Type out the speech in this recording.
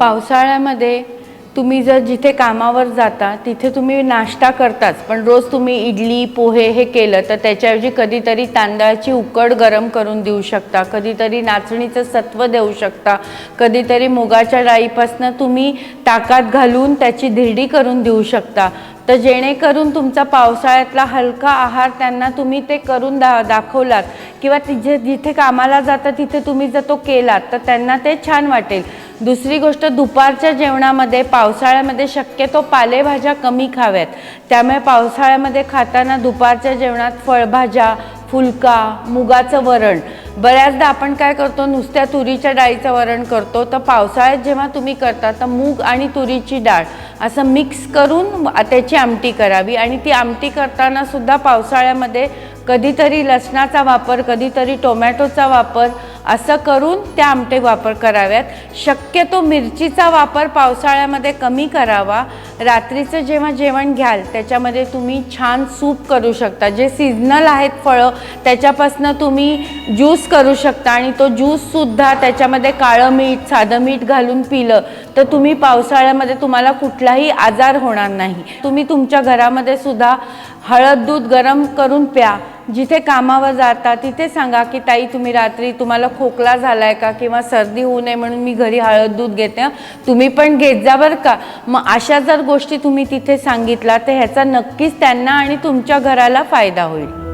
पावसाळ्यामध्ये तुम्ही जर जिथे कामावर जाता तिथे तुम्ही नाश्ता करताच. पण रोज तुम्ही इडली पोहे हे केलं तर त्याच्याऐवजी कधीतरी तांदळाची उकड गरम करून देऊ शकता कधीतरी नाचणीचं सत्व देऊ शकता कधीतरी मुगाच्या डाळीपासनं तुम्ही ताकात घालून त्याची धिरडी करून देऊ शकता. तर जेणेकरून तुमचा पावसाळ्यातला हलका आहार त्यांना तुम्ही ते करून दा दाखवलात. किंवा तिथे जिथे कामाला जाता तिथे तुम्ही जर तो केलात तर त्यांना ते छान वाटेल. दुसरी गोष्ट दुपारच्या जेवणामध्ये पावसाळ्यामध्ये शक्यतो पालेभाज्या कमी खाव्यात. त्यामुळे पावसाळ्यामध्ये खाताना दुपारच्या जेवणात फळभाज्या फुलका मुगाचं वरण. बऱ्याचदा आपण काय करतो नुसत्या तुरीच्या डाळीचं वरण करतो तर पावसाळ्यात जेव्हा तुम्ही करता तर मूग आणि तुरीची डाळ असं मिक्स करून त्याची आमटी करावी. आणि ती आमटी करताना सुद्धा पावसाळ्यामध्ये कधीतरी लसणाचा वापर कधीतरी टोमॅटोचा वापर असं करून त्या आमटे वापर कराव्यात. शक्यतो मिरचीचा वापर पावसाळ्यामध्ये कमी करावा. रात्रीचं जेव्हा जेवण घ्याल त्याच्यामध्ये तुम्ही छान सूप करू शकता. जे सीझनल आहेत फळं त्याच्यापासनं तुम्ही ज्यूस करू शकता आणि तो ज्यूससुद्धा त्याच्यामध्ये काळं मीठ साधं मीठ घालून पिलं तर तुम्ही पावसाळ्यामध्ये तुम्हाला कुठलाही आजार होणार नाही. तुम्ही तुमच्या घरामध्ये सुद्धा हळद दूध गरम करून प्या. जिथे कामावर जाता तिथे सांगा की ताई तुम्ही रात्री तुम्हाला खोकला झाला आहे का किंवा सर्दी होऊ नये म्हणून मी घरी हळद दूध घेते. तुम्ही पण घेत जा बरं का. मग अशा जर गोष्टी तुम्ही तिथे सांगितला तर ह्याचा नक्कीच त्यांना आणि तुमच्या घराला फायदा होईल.